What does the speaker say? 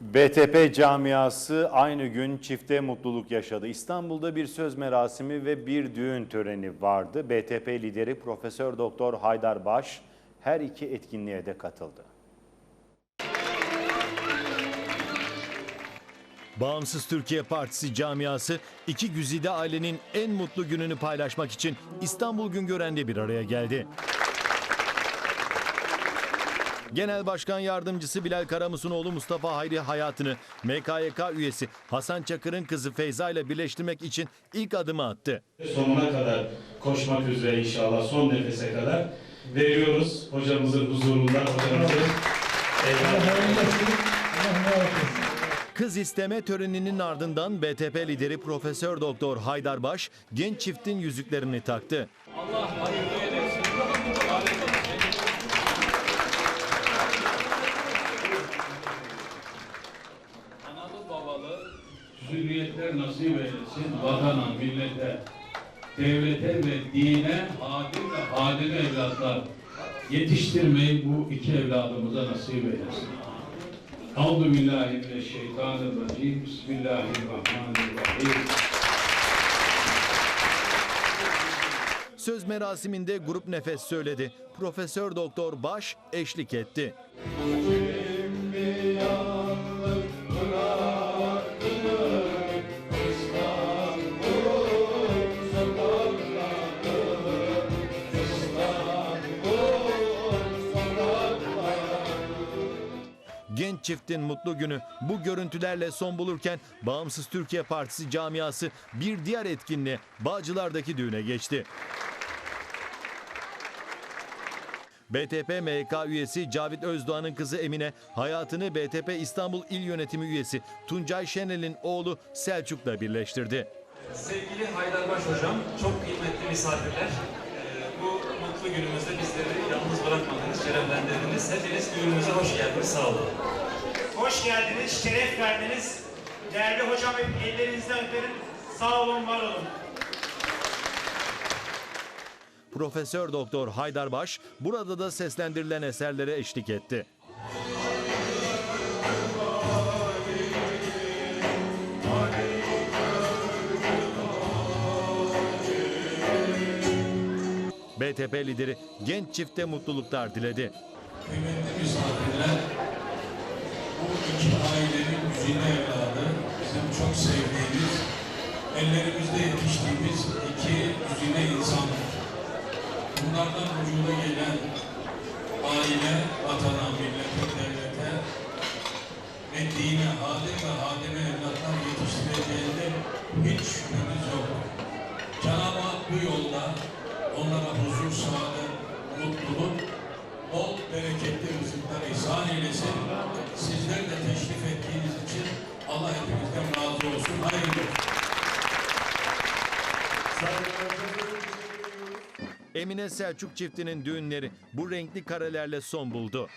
BTP camiası aynı gün çifte mutluluk yaşadı. İstanbul'da bir söz merasimi ve bir düğün töreni vardı. BTP lideri Profesör Doktor Haydar Baş her iki etkinliğe de katıldı. Bağımsız Türkiye Partisi camiası iki güzide ailenin en mutlu gününü paylaşmak için İstanbul Güngören'de bir araya geldi. Genel Başkan Yardımcısı Bilal Karamus'un oğlu Mustafa Hayri hayatını MKYK üyesi Hasan Çakır'ın kızı Feyza ile birleştirmek için ilk adımı attı. sonuna kadar koşmak üzere inşallah son nefese kadar veriyoruz hocamızın huzurunda hocamızın. Kız isteme töreninin ardından BTP lideri Profesör Doktor Haydar Baş genç çiftin yüzüklerini taktı. Analı zürriyetler nasip eylesin vatana, millete, devlete ve dine hadim ve hadim evlatlar yetiştirmeyi bu iki evladımıza nasip eylesin. Euzu billahi mineşşeytanirracim. Bismillahirrahmanirrahim. Söz merasiminde grup nefes söyledi. Profesör Doktor Baş eşlik etti. Genç çiftin mutlu günü bu görüntülerle son bulurken Bağımsız Türkiye Partisi camiası bir diğer etkinliğe Bağcılar'daki düğüne geçti. BTP MYK üyesi Cavit Özdoğan'ın kızı Emine hayatını BTP İstanbul İl Yönetimi üyesi Tuncay Şenel'in oğlu Selçuk'la birleştirdi. Sevgili Haydarbaş Hocam, çok kıymetli misafirler. Ee, bu mutlu günümüzde bizleri yalnız bırakmadınız, şereflendirdiniz. Hepiniz düğünümüze hoş geldiniz, sağ olun. Hoş geldiniz, şeref verdiniz. Değerli hocam ellerinizden öperim. Sağ olun, var olun. Profesör Doktor Haydar Baş burada da seslendirilen eserlere eşlik etti. BTP lideri genç çifte mutluluklar diledi. Kıymetli misafirler, güzide evladı, bizim çok sevdiğimiz, ellerimizde yetiştiğimiz iki güzide insandır. Bunlardan vücuda gelen aile, vatana, millete, devlete ve dine, hadim ve hadime evlatlar yetiştireceğinde hiç şüphemiz yok. Cenab-ı Hak bu yolda onlara huzur, saadet, mutluluk, bol bereketli rızıklar ihsan eylesin. Sizler de Allah hepinizden razı olsun. Hayırlı. Emine Selçuk çiftinin düğünleri bu renkli karelerle son buldu.